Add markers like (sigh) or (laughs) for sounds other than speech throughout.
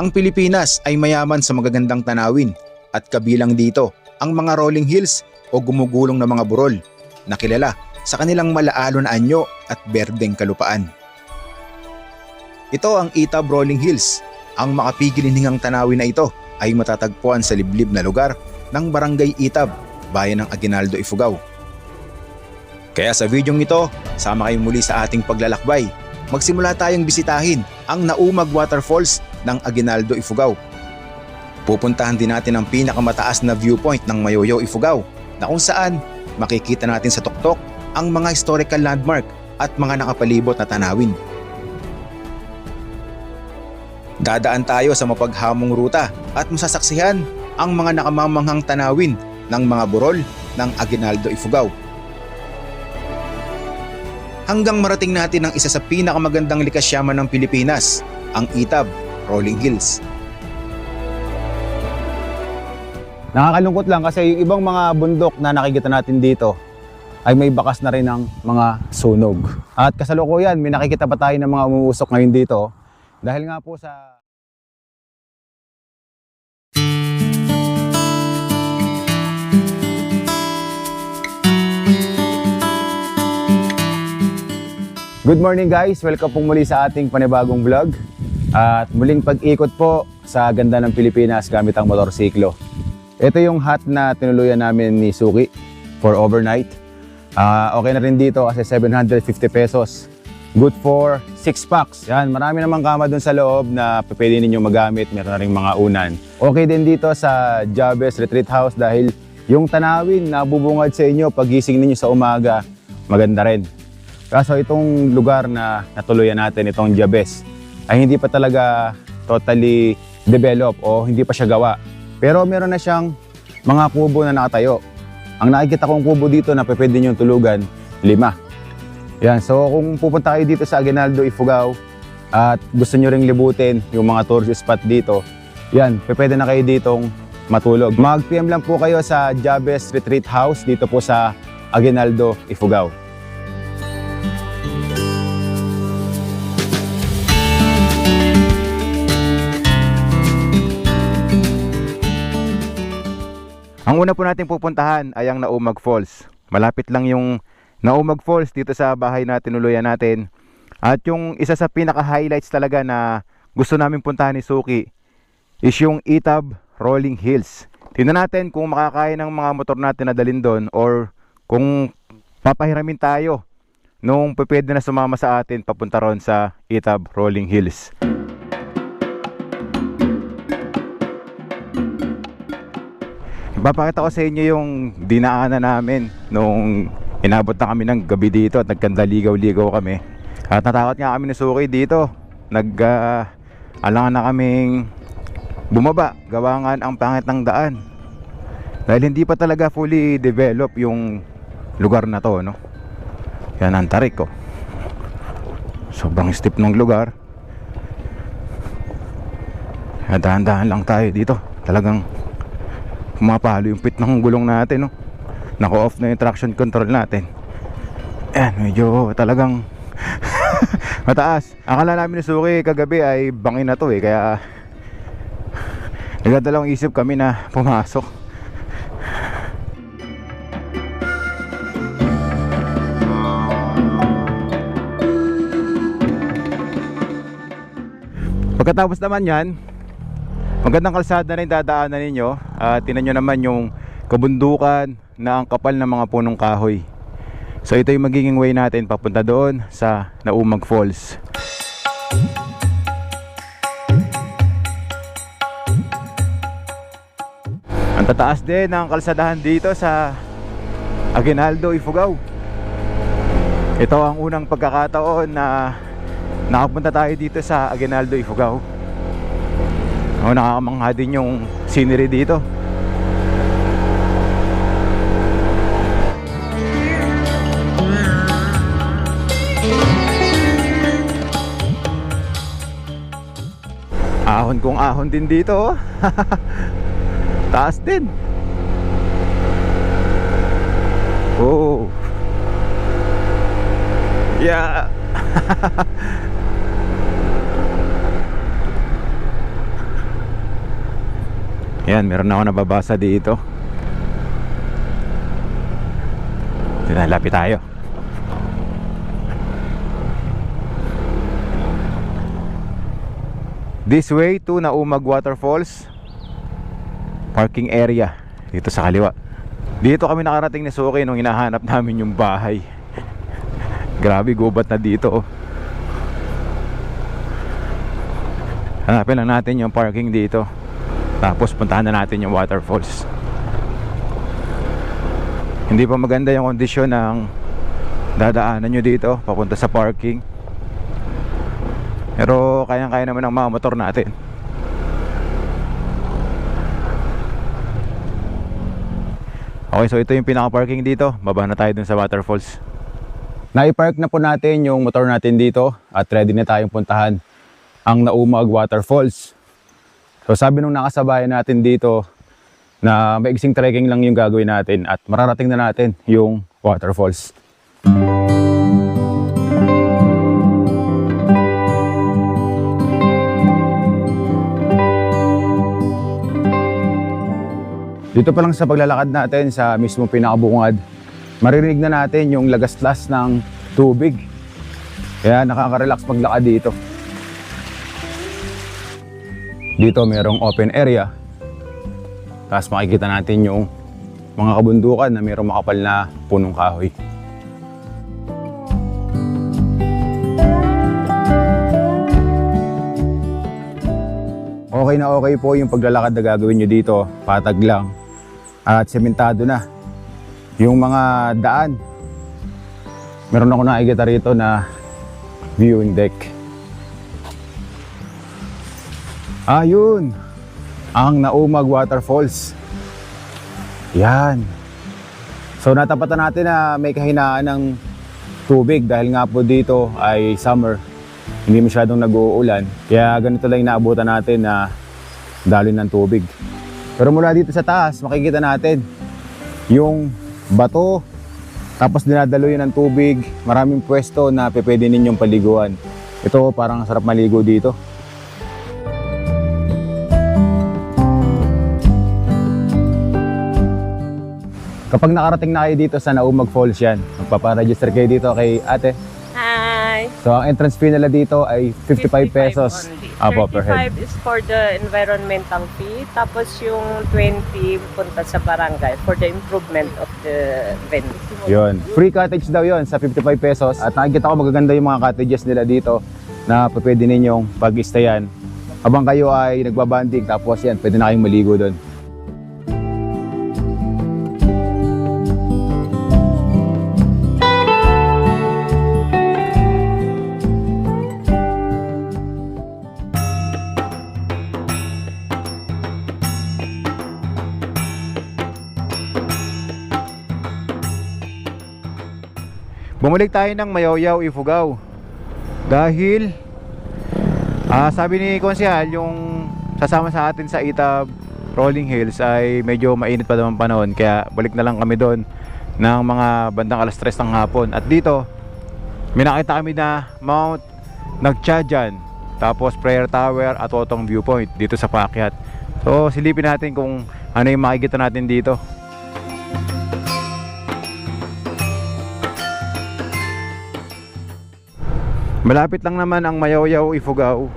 Ang Pilipinas ay mayaman sa magagandang tanawin at kabilang dito ang mga rolling hills o gumugulong na mga burol na kilala sa kanilang malaalo na anyo at berdeng kalupaan. Ito ang Itab Rolling Hills. Ang makapigilinhingang tanawin na ito ay matatagpuan sa liblib na lugar ng Barangay Itab, bayan ng Aguinaldo, Ifugao. Kaya sa videong ito, sama kayo muli sa ating paglalakbay. Magsimula tayong bisitahin ang Naumag Waterfalls ng Aguinaldo, Ifugao. Pupuntahan din natin ang pinakamataas na viewpoint ng Mayoyo, Ifugao na kung saan makikita natin sa tuktok ang mga historical landmark at mga nakapalibot na tanawin. Dadaan tayo sa mapaghamong ruta at masasaksihan ang mga nakamamanghang tanawin ng mga burol ng Aguinaldo, Ifugao. Hanggang marating natin ang isa sa pinakamagandang likasyaman ng Pilipinas, ang Itab Rolling Hills. Nakakalungkot lang kasi yung ibang mga bundok na nakikita natin dito ay may bakas na rin ng mga sunog. At kasalukuyan, may nakikita pa tayo ng mga umuusok ngayon dito dahil nga po sa Good morning guys! Welcome po muli sa ating panibagong vlog. At muling pag-ikot po sa ganda ng Pilipinas gamit ang motorsiklo. Ito yung hut na tinuluyan namin ni Suki for overnight. Ah, okay na rin dito kasi 750 pesos. Good for 6 packs. Yan, marami namang kama dun sa loob na pwede ninyong magamit. Meron na rin mga unan. Okay din dito sa Jabez Retreat House dahil yung tanawin na bubungad sa inyo pagising ninyo sa umaga, maganda rin. Kaso itong lugar na natuluyan natin, itong Jabez, ay hindi pa talaga totally develop o hindi pa siya gawa. Pero meron na siyang mga kubo na nakatayo. Ang nakikita kong kubo dito na pwede nyo tulugan, lima. Yan, so kung pupunta kayo dito sa Aguinaldo, Ifugao, at gusto nyo ring libutin yung mga tourist spot dito, yan, pwede na kayo ditong matulog. Mag-PM lang po kayo sa Jabez Retreat House dito po sa Aguinaldo, Ifugao. Una po nating pupuntahan ay ang Naumag Falls. Malapit lang yung Naumag Falls dito sa bahay na tinuluyan natin. At yung isa sa pinaka-highlights talaga na gusto namin puntahan ni Suki is yung Itab Rolling Hills. Tingnan natin kung makakaya ng mga motor natin na dalhin doon or kung papahiramin tayo nung pwede na sumama sa atin papunta ron sa Itab Rolling Hills. Ipapakita ko sa inyo yung dinaanan namin nung inabot na kami ng gabi dito at nagkandaligaw-ligaw kami. At natakot nga kami ni Suki dito. Nag uh, na kaming bumaba. Gawangan ang pangit ng daan. Dahil hindi pa talaga fully develop yung lugar na to, no? Yan ang tarik ko. Sobrang steep ng lugar. Dahan-dahan lang tayo dito. Talagang pumapalo yung pit ng gulong natin no? naka-off na yung traction control natin. Ayan, medyo talagang (laughs) mataas. Akala namin ni Suki kagabi ay bangin na to eh. Kaya nagdadalawang isip kami na pumasok. Pagkatapos naman yan Magandang kalsada na rin dadaanan ninyo at tinan nyo naman yung kabundukan na ang kapal ng mga punong kahoy. So ito yung magiging way natin papunta doon sa Naumag Falls. Ang tataas din ng kalsadahan dito sa Aguinaldo, Ifugao. Ito ang unang pagkakataon na nakapunta tayo dito sa Aguinaldo, Ifugao. Oh, nakakamangha din yung scenery dito. Ahon kong ahon din dito. oh. (laughs) Taas din. Oh. Yeah. (laughs) Ayan, meron na ako nababasa dito. Lapit tayo. This way to Naumag Waterfalls Parking area Dito sa kaliwa Dito kami nakarating ni Suki nung hinahanap namin yung bahay (laughs) Grabe gubat na dito oh. Hanapin lang natin yung parking dito Tapos puntahan na natin yung waterfalls Hindi pa maganda yung kondisyon ng dadaanan nyo dito papunta sa parking pero kayang-kaya naman ng mga motor natin. Okay, so ito yung pinaka-parking dito. Baba na tayo dun sa waterfalls. Naipark na po natin yung motor natin dito at ready na tayong puntahan ang Naumag Waterfalls. So sabi nung nakasabayan natin dito na maiksing trekking lang yung gagawin natin at mararating na natin yung waterfalls. Dito pa lang sa paglalakad natin sa mismo pinakabungad, maririnig na natin yung lagaslas ng tubig. Kaya nakaka-relax maglakad dito. Dito mayroong open area. Tapos makikita natin yung mga kabundukan na mayroong makapal na punong kahoy. Okay na okay po yung paglalakad na gagawin nyo dito. Patag lang. At sementado na. Yung mga daan. Meron ako nakikita rito na viewing deck. Ayun. Ang Naumag Waterfalls. Yan. So natapatan natin na may kahinaan ng tubig dahil nga po dito ay summer hindi masyadong nag-uulan. Kaya ganito lang inaabutan natin na daloy ng tubig. Pero mula dito sa taas, makikita natin yung bato, tapos dinadaloy ng tubig, maraming pwesto na pwede ninyong paliguan. Ito parang sarap maligo dito. Kapag nakarating na kayo dito sa Naumag Falls yan, magpaparegister kayo dito kay ate. Hi. So ang entrance fee nila dito ay 55 pesos only. apo per head. 35 is for the environmental fee. Tapos yung 20 punta sa barangay for the improvement of the venue. Yun. Free cottage daw yon sa 55 pesos. At nakikita ko magaganda yung mga cottages nila dito na pwede ninyong pag-stayan. Habang kayo ay nagbabanding tapos yan, pwede na kayong maligo doon. Bumalik tayo ng Mayaw-Yaw, Ifugao. Dahil ah sabi ni Konsehal yung sasama sa atin sa Itab Rolling Hills ay medyo mainit pa naman panahon kaya balik na lang kami doon ng mga bandang alas 3 ng hapon. At dito may nakita kami na Mount Nagchajan tapos Prayer Tower at Otong Viewpoint dito sa Pakyat. So silipin natin kung ano yung makikita natin dito. Malapit lang naman ang Mayaw-Yaw Ifugao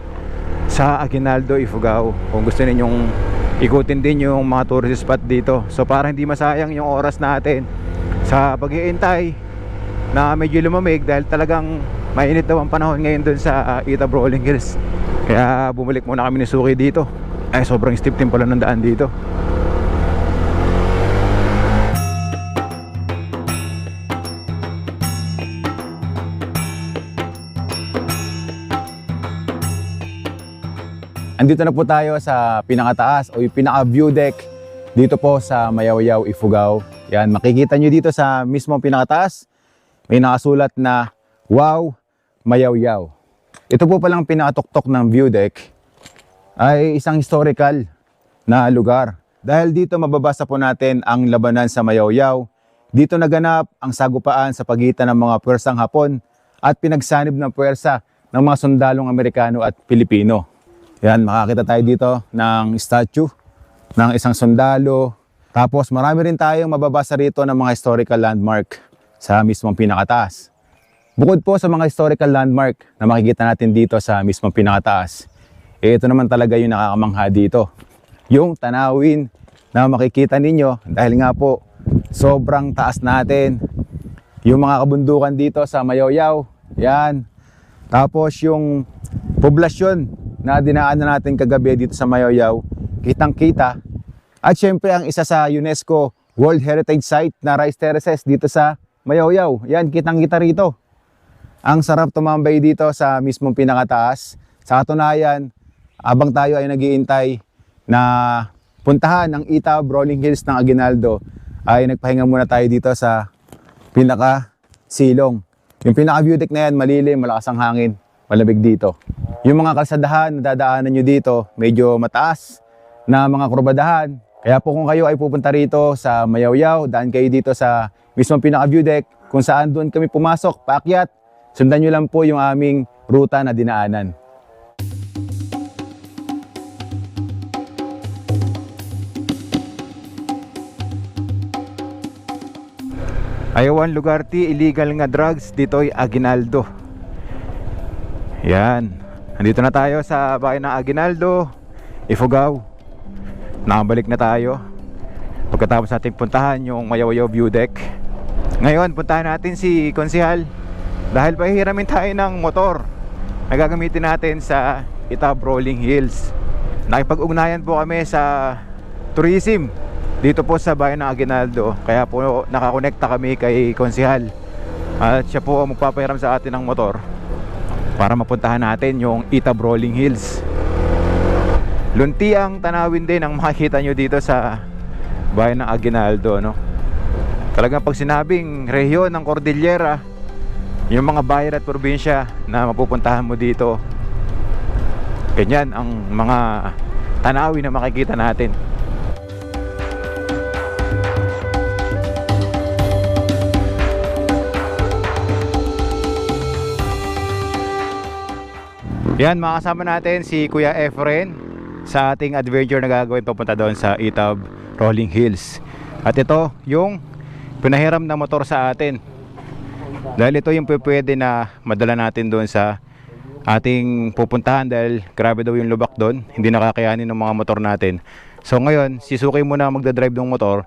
sa Aguinaldo Ifugao. Kung gusto ninyong ikutin din yung mga tourist spot dito. So para hindi masayang yung oras natin sa pag-iintay na medyo lumamig dahil talagang mainit daw ang panahon ngayon dun sa uh, Itab Rolling Hills. Kaya bumalik muna kami ni Suki dito. Ay sobrang steep din pala ng daan dito. Andito na po tayo sa pinakataas o yung pinaka-view deck dito po sa Mayaw-Yaw, Ifugao. Yan, makikita nyo dito sa mismong pinakataas, may nakasulat na Wow, Mayaw-Yaw. Ito po palang pinakatuktok ng view deck ay isang historical na lugar. Dahil dito mababasa po natin ang labanan sa Mayaw-Yaw. Dito naganap ang sagupaan sa pagitan ng mga puwersang Hapon at pinagsanib ng puwersa ng mga sundalong Amerikano at Pilipino. Yan, makakita tayo dito ng statue ng isang sundalo. Tapos marami rin tayong mababasa rito ng mga historical landmark sa mismong pinakataas. Bukod po sa mga historical landmark na makikita natin dito sa mismong pinakataas, eh, ito naman talaga yung nakakamangha dito. Yung tanawin na makikita ninyo dahil nga po sobrang taas natin. Yung mga kabundukan dito sa Mayoyaw, yan. Tapos yung poblasyon na dinaanan natin kagabi dito sa Mayoyaw, kitang-kita. At syempre ang isa sa UNESCO World Heritage Site na Rice Terraces dito sa Mayoyaw. Yan, kitang-kita rito. Ang sarap tumambay dito sa mismong pinakataas. Sa katunayan, abang tayo ay nagiintay na puntahan ang Itab Rolling Hills ng Aguinaldo, ay nagpahinga muna tayo dito sa pinaka silong. Yung pinaka view deck na yan, malilim, malakas ang hangin, malamig dito. Yung mga kalsadahan na dadaanan nyo dito, medyo mataas na mga kurbadahan. Kaya po kung kayo ay pupunta rito sa Mayawyaw, daan kayo dito sa mismong pinaka view deck, kung saan doon kami pumasok, paakyat, sundan nyo lang po yung aming ruta na dinaanan. Ayawan lugar ti illegal nga drugs dito ay Aguinaldo. Yan. Andito na tayo sa bayan ng Aguinaldo, Ifugao. Nakabalik na tayo. Pagkatapos natin puntahan yung Mayawayaw View Deck. Ngayon, puntahan natin si Konsihal. Dahil pahihiramin tayo ng motor na gagamitin natin sa Itab Rolling Hills. Nakipag-ugnayan po kami sa tourism dito po sa bayan ng Aguinaldo. Kaya po nakakonekta kami kay Konsihal. At siya po ang magpapahiram sa atin ng motor para mapuntahan natin yung Itab Rolling Hills. Lunti ang tanawin din ang (laughs) makikita nyo dito sa bayan ng Aguinaldo. No? Talagang pag sinabing rehiyon ng Cordillera, yung mga bayan at probinsya na mapupuntahan mo dito, ganyan ang mga tanawin na makikita natin. Yan, makasama natin si Kuya Efren sa ating adventure na gagawin papunta doon sa Itab Rolling Hills. At ito yung pinahiram na motor sa atin. Dahil ito yung pwede na madala natin doon sa ating pupuntahan dahil grabe daw yung lubak doon. Hindi nakakayanin ng mga motor natin. So ngayon, si Suki muna magdadrive ng motor.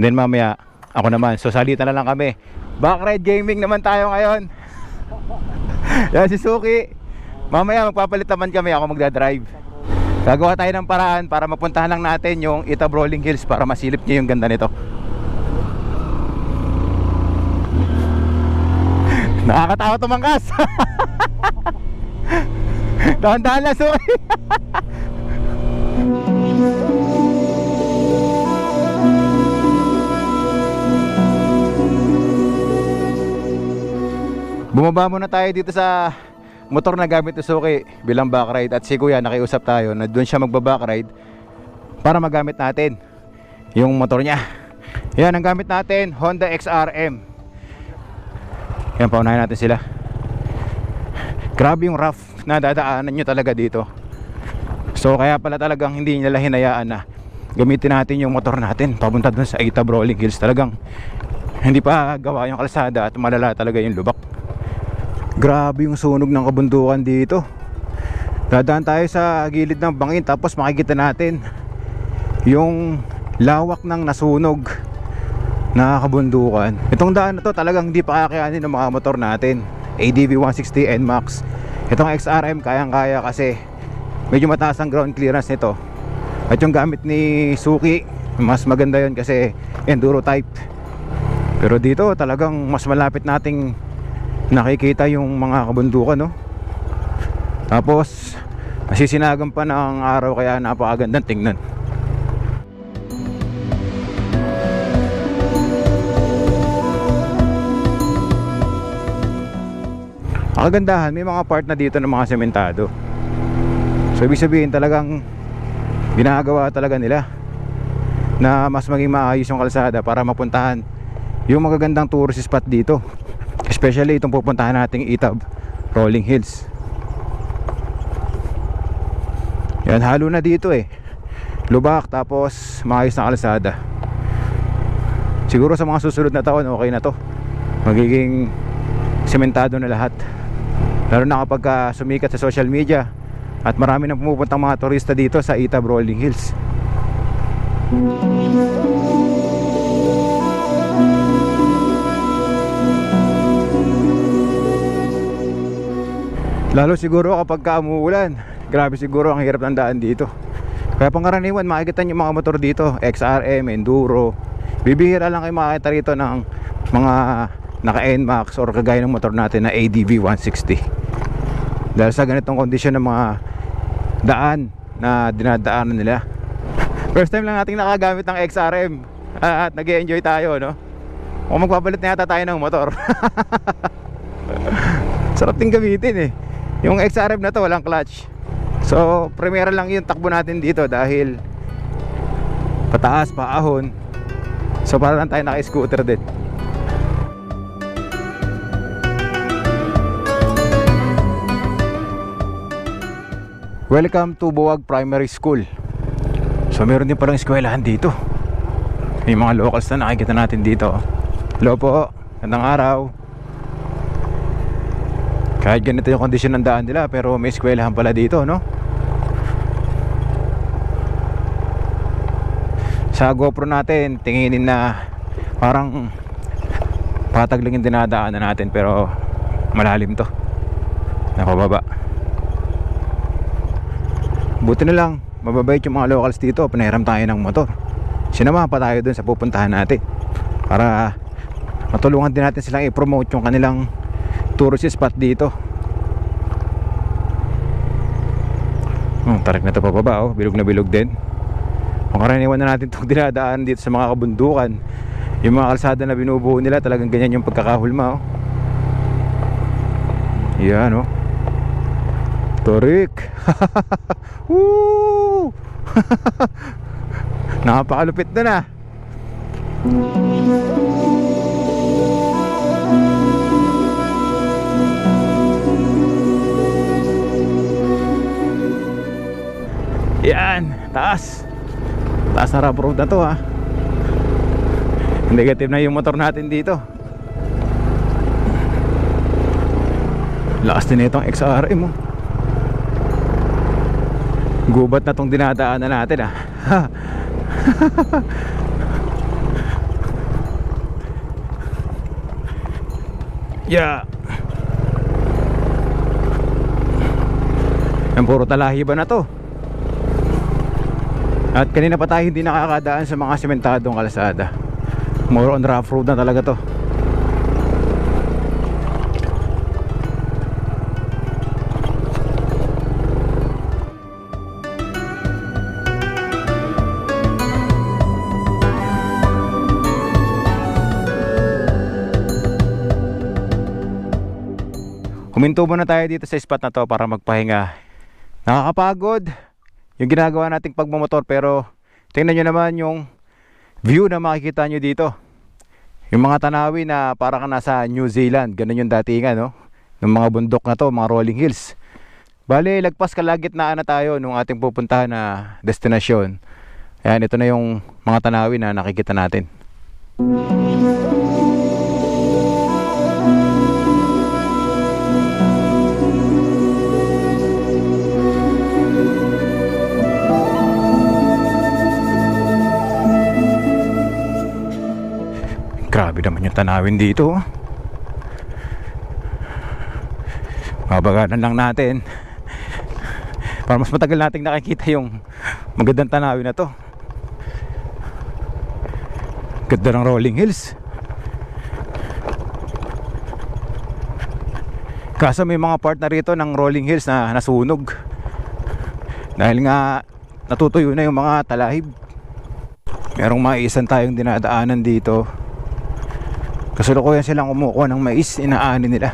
And then mamaya, ako naman. So salita na lang kami. Backride gaming naman tayo ngayon. (laughs) Yan si Suki. Mamaya magpapalit naman kami ako magdadrive. Gagawa tayo ng paraan para mapuntahan lang natin yung Itab Rolling Hills para masilip niyo yung ganda nito. (laughs) Nakakatawa tumangkas. (laughs) Dahan-dahan lang, sorry. (laughs) Bumaba muna tayo dito sa motor na gamit ni Suki bilang backride at si Kuya nakiusap tayo na doon siya magba-backride para magamit natin yung motor niya. Yan ang gamit natin, Honda XRM. Yan, paunahin natin sila. Grabe yung rough na dadaanan nyo talaga dito. So kaya pala talagang hindi nila hinayaan na gamitin natin yung motor natin papunta doon sa Itab Rolling Hills. Talagang hindi pa gawa yung kalsada at malala talaga yung lubak. Grabe yung sunog ng kabundukan dito. Dadaan tayo sa gilid ng bangin tapos makikita natin yung lawak ng nasunog na kabundukan. Itong daan na to talagang hindi pa kakayanin ng mga motor natin. ADV 160 NMAX. Itong XRM kayang-kaya kasi medyo mataas ang ground clearance nito. At yung gamit ni Suki, mas maganda yon kasi enduro type. Pero dito talagang mas malapit nating nakikita yung mga kabundukan no? Tapos masisinagan pa ng araw kaya napakagandang tingnan. Ang kagandahan may mga part na dito ng mga sementado. So ibig sabihin talagang ginagawa talaga nila na mas maging maayos yung kalsada para mapuntahan yung magagandang tourist spot dito Especially itong pupuntahan nating Itab Rolling Hills. Yan halo na dito eh. Lubak tapos maayos na kalsada. Siguro sa mga susunod na taon okay na to. Magiging sementado na lahat. Lalo na kapag ah, sumikat sa social media at marami nang pumupuntang mga turista dito sa Itab Rolling Hills Lalo siguro kapag ka umuulan Grabe siguro ang hirap ng daan dito. Kaya pangkaraniwan makikita niyo mga motor dito XRM, Enduro. Bibihira lang kayo makikita rito ng mga naka NMAX or kagaya ng motor natin na ADV 160 Dahil sa ganitong kondisyon ng mga daan na dinadaanan nila. First time lang nating nakagamit ng XRM At nag enjoy tayo no? Kung magpapalit na yata tayo ng motor. (laughs) Sarap din gamitin eh Yung XRM na to walang clutch. So primera lang yung takbo natin dito dahil Pataas, paahon. So para lang tayo naka-scooter din. Welcome to Buwag Primary School. So meron din palang eskwelahan dito. May mga locals na nakikita natin dito. Hello po, gandang araw Kahit ganito yung kondisyon ng daan nila Pero may eskwelahan pala dito no? Sa GoPro natin Tinginin na Parang Patag lang yung dinadaanan natin Pero malalim to. Napababa. Buti na lang Mababait yung mga locals dito. Pinahiram tayo ng motor. Sinama pa tayo dun sa pupuntahan natin Para Matulungan din natin silang i-promote yung kanilang Tourist spot dito Oh, tarik na to pababa oh. Bilog na bilog din Kung karaniwan na natin itong (laughs) dinadaan dito sa mga kabundukan Yung mga kalsada na binubuo nila Talagang ganyan yung pagkakahulma oh. Yan oh Torik (laughs) Woo! (laughs) Nakapakalupit na na Yan, taas. Taas na road na to ha. Negative na yung motor natin dito. Lakas din itong XRM oh. Gubat na tong dinadaanan natin ah (laughs) Yeah. Yan puro talahiba na to At kanina pa tayo hindi nakakadaan sa mga sementadong kalsada. More on rough road na talaga to. Huminto muna tayo dito sa spot na to para magpahinga. Nakakapagod yung ginagawa nating pagmamotor pero tingnan nyo naman yung view na makikita nyo dito. Yung mga tanawin na para ka nasa New Zealand, ganun yung datingan no? Ng mga bundok na to, mga rolling hills. Bale, lagpas kalagitnaan na tayo nung ating pupuntahan na destinasyon. Ayan, ito na yung mga tanawin na nakikita natin. Grabe naman yung tanawin dito. oh. Babaganan lang natin. Para mas matagal nating nakikita yung magandang tanawin na to. Ganda ng rolling hills. Kaso may mga part na rito ng rolling hills na nasunog. Dahil nga natutuyo na yung mga talahib. Merong maisan tayong dinadaanan dito. Kasalukuyan silang kumukuha ng mais, inaani nila.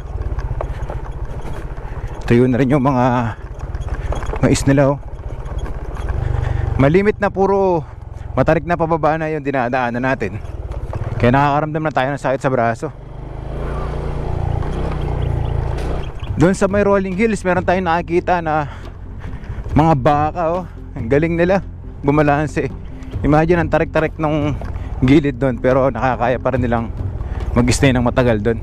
Tuyo na rin yung mga mais nila oh. Malimit na puro matarik na pababa na yung dinadaanan natin. Kaya nakakaramdam na tayo ng sakit sa braso. Doon sa may rolling hills, meron tayong nakikita na mga baka oh. Ang galing nila. bumalanse. Imagine ang tarik-tarik ng gilid doon pero nakakaya pa rin nilang mag-stay ng matagal doon.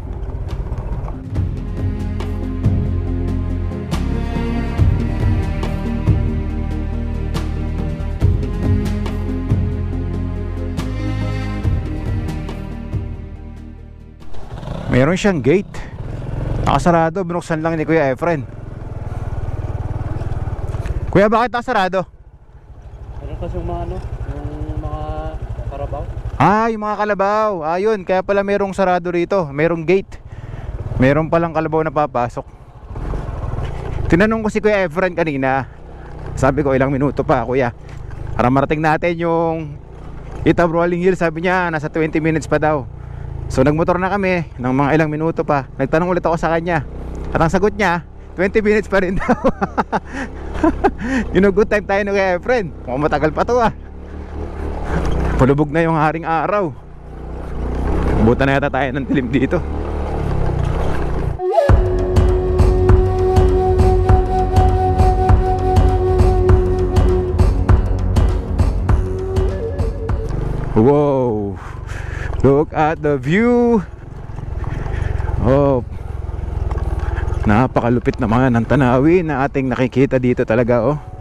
Meron siyang gate. Nakasarado, binuksan lang ni Kuya Efren. Kuya, bakit nakasarado? Ano kasi mga ano? Ah, yung mga kalabaw. Ayun, kaya pala merong sarado rito. Merong gate. Meron palang kalabaw na papasok. Tinanong ko si Kuya Efren kanina. Sabi ko, ilang minuto pa, Kuya. Para marating natin yung Itab Rolling Hill. Sabi niya, nasa 20 minutes pa daw. So nagmotor na kami ng mga ilang minuto pa. Nagtanong ulit ako sa kanya. At ang sagot niya, 20 minutes pa rin daw. (laughs) Yun good time tayo ni Kuya Efren. Mukhang matagal pa to ah. Palubog na yung haring araw. Buta na yata tayo ng dilim dito. Wow! Look at the view! Oh, napakalupit naman ng tanawin na ating nakikita dito talaga oh.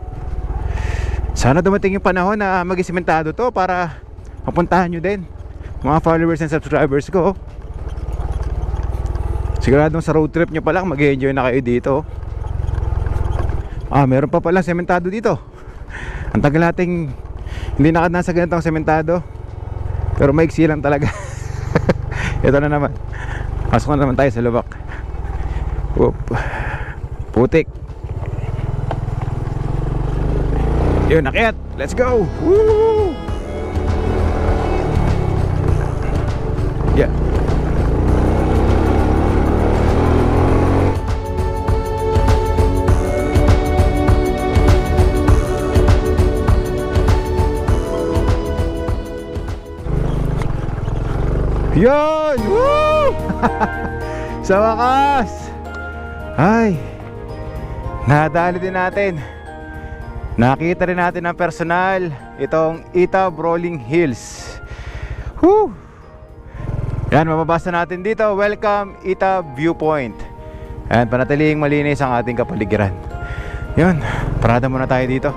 Sana dumating yung panahon na mag-isimentado to para mapuntahan nyo din mga followers and subscribers ko. Siguradong sa road trip nyo pa lang mag-enjoy na kayo dito. Ah, meron pa pala sementado dito. (laughs) Ang tagal nating hindi nakadaan sa ganitong sementado. Pero maiksi lang talaga. (laughs) Ito na naman. Pasok na naman tayo sa lubak. Whoop. Putik. Yun, akyat. Let's go. Woo! Yeah. Yun! Woo! (laughs) Sa wakas! Ay! Nadali din natin. Nakita rin natin ng personal itong Itab Rolling Hills. Woo! Yan, mababasa natin dito. Welcome Itab Viewpoint. Yan, panatiling malinis ang ating kapaligiran. Yun, parada muna tayo dito.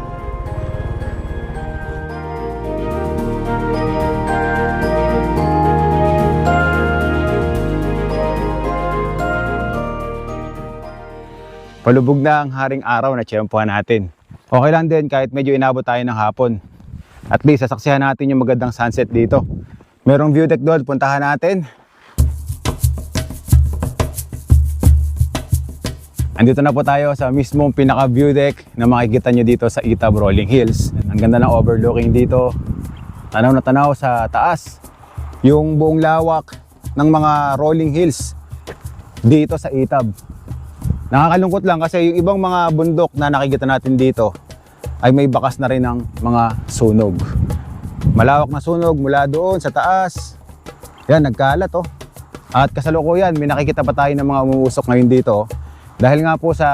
Palubog na ang haring araw na tiyempohan natin. Okay lang din kahit medyo inabot tayo ng hapon. At least sasaksihan natin yung magandang sunset dito. Merong view deck doon, puntahan natin. Andito na po tayo sa mismong pinaka view deck na makikita nyo dito sa Itab Rolling Hills. Ang ganda ng overlooking dito. Tanaw na tanaw sa taas. Yung buong lawak ng mga rolling hills dito sa Itab. Nakakalungkot lang kasi yung ibang mga bundok na nakikita natin dito ay may bakas na rin ng mga sunog. Malawak na sunog mula doon sa taas. Yan, nagkalat oh. At kasalukuyan, may nakikita pa tayo ng mga umuusok ngayon dito. Dahil nga po sa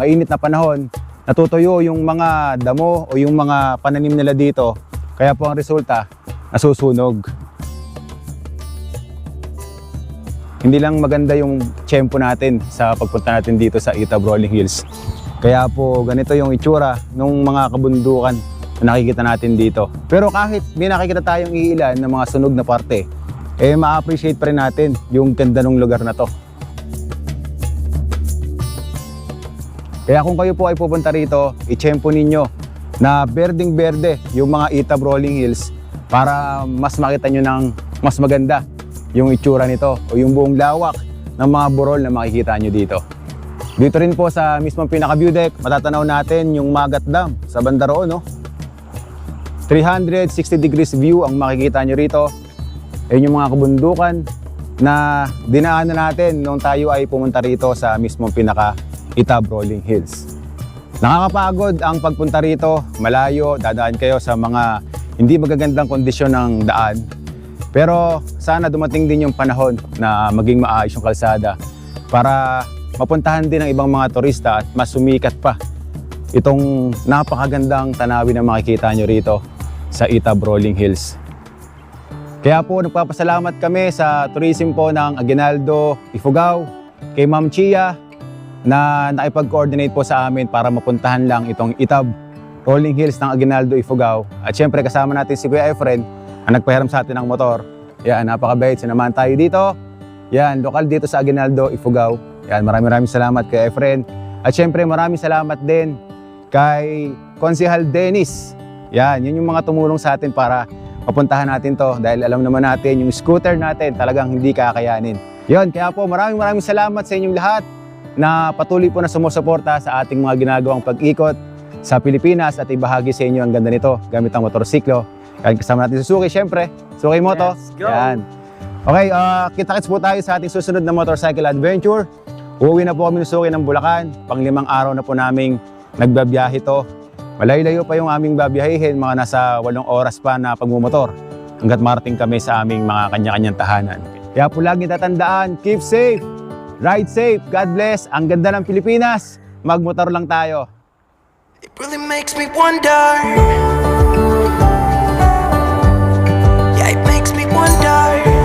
mainit na panahon, natutuyo yung mga damo o yung mga pananim nila dito. Kaya po ang resulta, nasusunog. Hindi lang maganda yung tiyempo natin sa pagpunta natin dito sa Itab Rolling Hills. Kaya po ganito yung itsura ng mga kabundukan na nakikita natin dito. Pero kahit may nakikita tayong iilan ng mga sunog na parte, eh ma-appreciate pa rin natin yung ganda ng lugar na to. Kaya kung kayo po ay pupunta rito, itsyempo ninyo na berding berde yung mga Itab Rolling Hills para mas makita nyo ng mas maganda yung itsura nito o yung buong lawak ng mga burol na makikita nyo dito. Dito rin po sa mismong pinaka-view deck, matatanaw natin yung Magat Dam sa banda roon. No? 360 degrees view ang makikita nyo rito. Ayun yung mga kabundukan na dinaanan natin nung tayo ay pumunta rito sa mismong pinaka Itab Rolling Hills. Nakakapagod ang pagpunta rito, malayo, dadaan kayo sa mga hindi magagandang kondisyon ng daan. Pero sana dumating din yung panahon na maging maayos yung kalsada para mapuntahan din ng ibang mga turista at mas sumikat pa itong napakagandang tanawin na makikita nyo rito sa Itab Rolling Hills. Kaya po nagpapasalamat kami sa tourism po ng Aguinaldo, Ifugao, kay Ma'am Chia na nakipag-coordinate po sa amin para mapuntahan lang itong Itab Rolling Hills ng Aguinaldo, Ifugao. At syempre kasama natin si Kuya Efren ang nagpahiram sa atin ng motor. Yan, napakabait. Sinamahan tayo dito. Yan, lokal dito sa Aguinaldo, Ifugao. Yan, maraming maraming salamat kay Efren. At syempre maraming salamat din kay Konsihal Dennis. Yan, yun yung mga tumulong sa atin para mapuntahan natin to dahil alam naman natin yung scooter natin talagang hindi kakayanin. Yun, kaya po maraming maraming salamat sa inyong lahat na patuloy po na sumusuporta sa ating mga ginagawang pag-ikot sa Pilipinas at ibahagi sa inyo ang ganda nito gamit ang motorsiklo. Kaya kasama natin si Suki, syempre. Suki Moto. Let's go. Yan. Okay, uh, kita-kits po tayo sa ating susunod na motorcycle adventure. Uuwi na po kami ni Suki ng Bulacan. Panglimang araw na po naming nagbabiyahe to. Malayo-layo pa yung aming babiyahihin, mga nasa walong oras pa na pagmumotor hanggat marating kami sa aming mga kanya-kanyang tahanan. Kaya po lagi tatandaan, keep safe, ride safe, God bless, ang ganda ng Pilipinas, magmotor lang tayo. It really makes me wonder one day.